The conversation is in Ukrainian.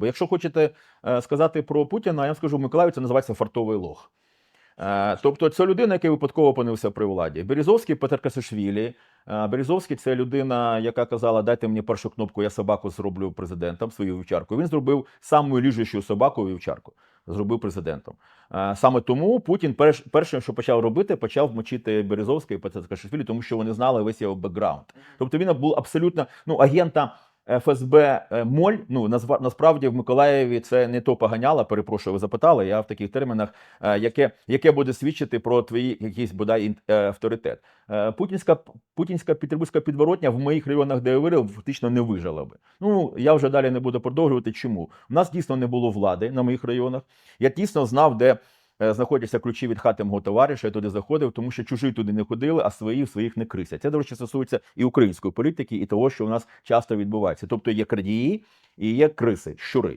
Бо якщо хочете е, сказати про Путіна, я вам скажу, в Миколаїві це називається фартовий лох. Е, Тобто це людина, яка випадково опинився при владі. Березовський Петр Касишвілі. е, Березовський це людина, яка казала, дайте мені першу кнопку, я собаку зроблю президентом, свою вівчарку. Він зробив саму ліжущу собаку вівчарку. Зробив президентом. Саме тому Путін перш, перше, що почав робити, почав мочити Березовський і Петра Касишвілі, тому що вони знали весь його бекграунд. Тобто він був абсолютно ну, агента ФСБ е, Моль. Ну насправді в Миколаєві це не то поганяло, перепрошую, ви запитали. Я в таких термінах, е, яке, яке буде свідчити про твій якийсь бодай е, авторитет. Путінська путінська петербурзька підворотня в моїх районах, де я вирив, фактично не вижила би. Ну я вже далі не буду продовжувати. Чому у нас дійсно не було влади на моїх районах? Я дійсно знав, де. Е, Знаходяться ключі від хати мого товариша, я туди заходив, тому що чужі туди не ходили, а свої в своїх не крисять. Це, до речі, стосується і української політики, і того, що у нас часто відбувається. Тобто є крадії і є криси, щури.